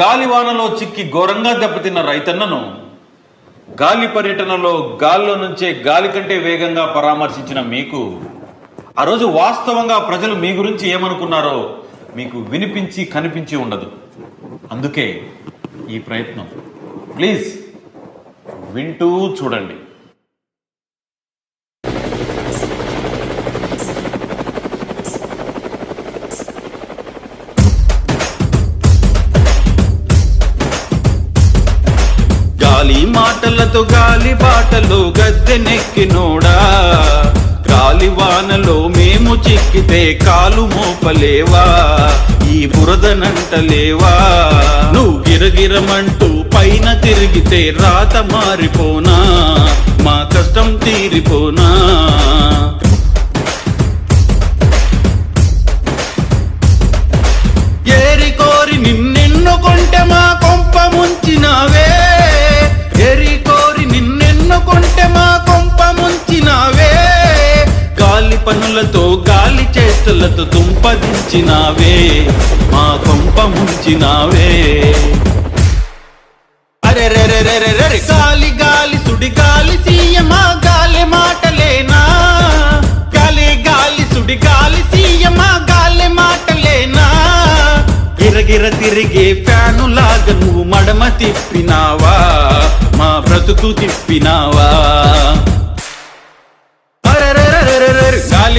గాలివానలో చిక్కి ఘోరంగా దెబ్బతిన్న రైతన్నను గాలి పర్యటనలో గాల్లో నుంచే గాలి కంటే వేగంగా పరామర్శించిన మీకు ఆ రోజు వాస్తవంగా ప్రజలు మీ గురించి ఏమనుకున్నారో మీకు వినిపించి కనిపించి ఉండదు. అందుకే ఈ ప్రయత్నం. ప్లీజ్ వింటూ చూడండి. మాటలతో గాలి బాటలో గద్దెనెక్కినోడా గాలి వానలో మేము చిక్కితే కాలు మోపలేవా? ఈ బురదనంటలేవా నువ్వు గిరగిరమంటూ పైన తిరిగితే రాత మారిపోనా? మా కష్టం తీరిపోనా? గాలి గాలి చేతులతో తుంపదించినావే మా కొంప ముంచినావే. అరే రే రే రే. గాలి గాలి సుడి గాలి సీయమా గాలి మాటలేనా? గాలి గాలి సుడి గాలి సీయమా గాలి మాటలేనా? గిరగిర తిరిగే ఫ్యాను లాగా నువ్వు మడమ తిప్పినావా మా బ్రతుకు తిప్పినావా?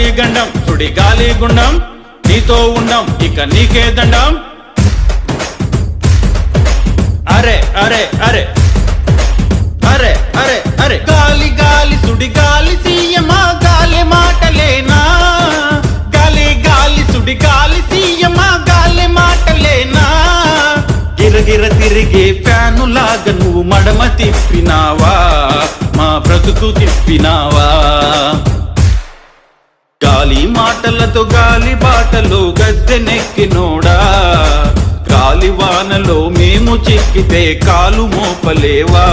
గాలి గండం సుడి గాలి గుండం నీతో ఉండం ఇక నీకే దండం. అరే అరే అరే. అరే అరే అరే. గాలి గాలి సుడి గాలి సీయమా గాలి మాటలేనా? గాలి గాలి సుడి గాలి సీయమా గాలి మాటలేనా? గిరగిర తిరిగే ఫ్యాను లాగా నువ్వు మడమ తిప్పినావా? మా బ్రతుకు తిప్పినావా? గాలి మాటలతో గాలి బాటలో గద్దెనెక్కినోడా గాలి వానలో మేము చిక్కితే కాలు మోపలేవా?